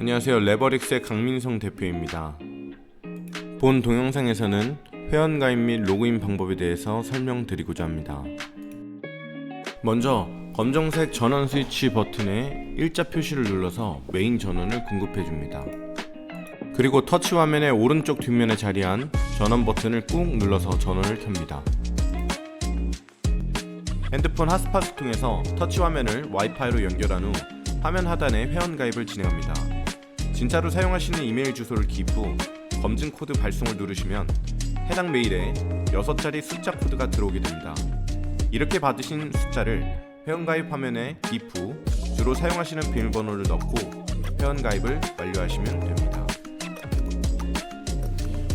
안녕하세요. 레버릭스의 강민성 대표입니다. 본 동영상에서는 회원 가입 및 로그인 방법에 대해서 설명드리고자 합니다. 먼저 검정색 전원 스위치 버튼에 일자 표시를 눌러서 메인 전원을 공급해 줍니다. 그리고 터치 화면의 오른쪽 뒷면에 자리한 전원 버튼을 꾹 눌러서 전원을 켭니다. 핸드폰 핫스팟을 통해서 터치 화면을 와이파이로 연결한 후 화면 하단에 회원 가입을 진행합니다. 진짜로 사용하시는 이메일 주소를 기입 후 검증 코드 발송을 누르시면 해당 메일에 6자리 숫자 코드가 들어오게 됩니다. 이렇게 받으신 숫자를 회원 가입 화면에 기입 후 주로 사용하시는 비밀번호를 넣고 회원 가입을 완료하시면 됩니다.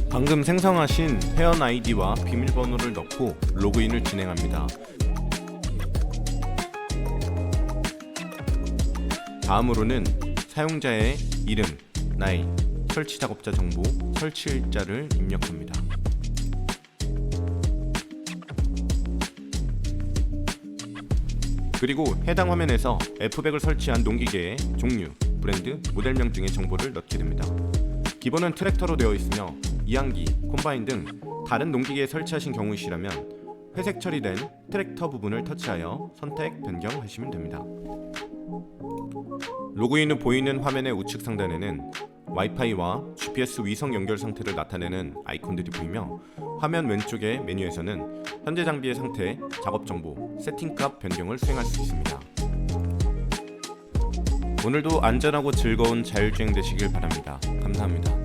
방금 생성하신 회원 아이디와 비밀번호를 넣고 로그인을 진행합니다. 다음으로는 사용자의 이름, 나이, 설치 작업자 정보, 설치 일자를 입력합니다. 그리고 해당 화면에서 F백을 설치한 농기계의 종류, 브랜드, 모델명 등의 정보를 넣게 됩니다. 기본은 트랙터로 되어 있으며 이항기, 콤바인 등 다른 농기계에 설치하신 경우이시라면 회색 처리된 트랙터 부분을 터치하여 선택 변경하시면 됩니다. 로그인 후 보이는 화면의 우측 상단에는 와이파이와 GPS 위성 연결 상태를 나타내는 아이콘들이 보이며 화면 왼쪽의 메뉴에서는 현재 장비의 상태, 작업 정보, 세팅값 변경을 수행할 수 있습니다. 오늘도 안전하고 즐거운 자율주행 되시길 바랍니다. 감사합니다.